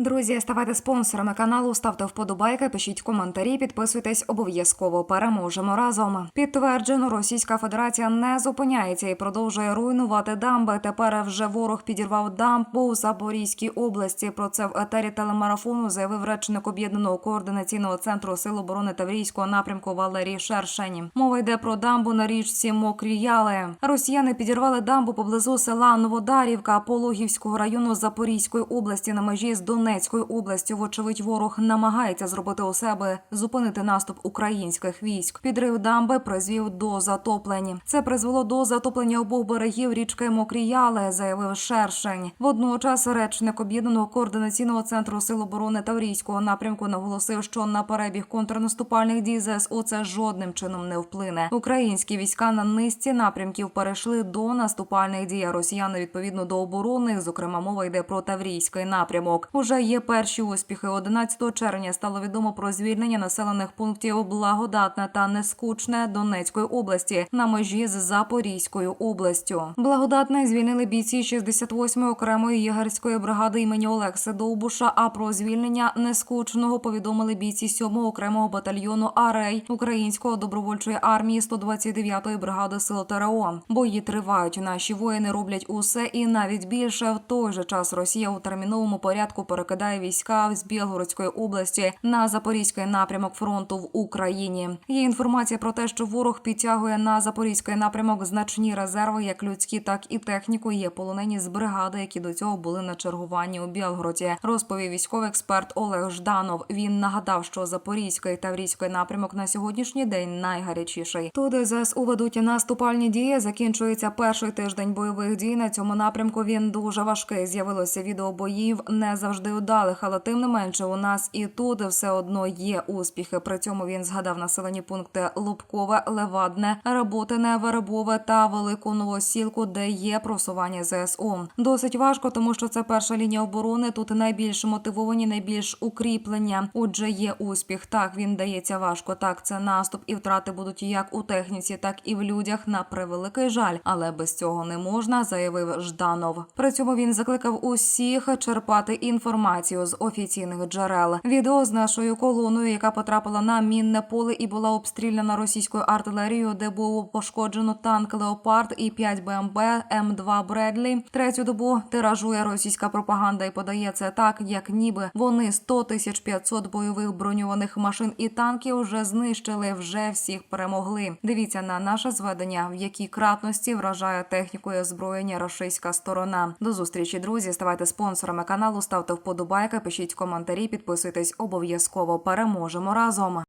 Друзі, ставайте спонсорами каналу, ставте вподобайки, пишіть коментарі, підписуйтесь обов'язково. Переможемо разом. Підтверджено, Російська Федерація не зупиняється і продовжує руйнувати дамби. Тепер вже ворог підірвав дамбу у Запорізькій області. Про це в етері телемарафону заявив речник об'єднаного координаційного центру сил оборони Таврійського напрямку Валерій Шершень. Мова йде про дамбу на річці Мокрі Яли. Росіяни підірвали дамбу поблизу села Новодарівка Пологівського району Запорізької області на межі з Донецькою областю. Вочевидь, ворог намагається зробити у себе зупинити наступ українських військ. Підрив дамби призвів до затоплень. Це призвело до затоплення обох берегів річки Мокрі Яли, заявив Шершень. Водночас речник об'єднаного координаційного центру сил оборони Таврійського напрямку наголосив, що на перебіг контрнаступальних дій ЗСУ це жодним чином не вплине. Українські війська на низці напрямків перейшли до наступальних дій. Росіяни відповідно до оборонних. Зокрема, мова йде про Таврійський напрямок. Уже є перші успіхи. 11 червня стало відомо про звільнення населених пунктів Благодатне та Нескучне Донецької області на межі з Запорізькою областю. Благодатне звільнили бійці 68-ї окремої єгерської бригади імені Олекси Довбуша. А про звільнення нескучного повідомили бійці 7-го окремого батальйону Арей Українського добровольчої армії 129-ї бригади сил ТРО. Бої тривають. Наші воїни роблять усе і навіть більше. В той же час Росія у терміновому порядку перекидає війська з Білгородської області на запорізький напрямок фронту в Україні. Є інформація про те, що ворог підтягує на запорізький напрямок значні резерви, як людські, так і техніку. Є полонені з бригади, які до цього були на чергуванні у Білгороді. Розповів військовий експерт Олег Жданов. Він нагадав, що запорізький та Таврійський напрямок на сьогоднішній день найгарячіший. Туди ЗСУ ведуть наступальні дії. Закінчується перший тиждень бойових дій. На цьому напрямку він дуже важкий. З'явилося відео боїв не завжди удалих, але тим не менше у нас і тут все одно є успіхи. При цьому він згадав населені пункти Лубкове, Левадне, Работине, Вербове та Велику Новосілку, де є просування ЗСУ. Досить важко, тому що це перша лінія оборони. Тут найбільш мотивовані, найбільш укріплення. Отже, є успіх. Так він дається важко. Так, це наступ і втрати будуть як у техніці, так і в людях. На превеликий жаль, але без цього не можна, заявив Жданов. При цьому він закликав усіх черпати інформацію з офіційних джерел. Відео з нашою колоною, яка потрапила на мінне поле і була обстріляна російською артилерією, де було пошкоджено танк Леопард і 5 БМБ М2 Бредлі. Третю добу тиражує російська пропаганда і подає це так, як ніби вони 100 тисяч 500 бойових броньованих машин і танків вже знищили, вже всіх перемогли. Дивіться на наше зведення, в якій кратності вражає технікою озброєння російська сторона. До зустрічі, друзі. Ставайте спонсорами каналу, ставте вподобайки, пишіть коментарі, підписуйтесь обов'язково. Переможемо разом.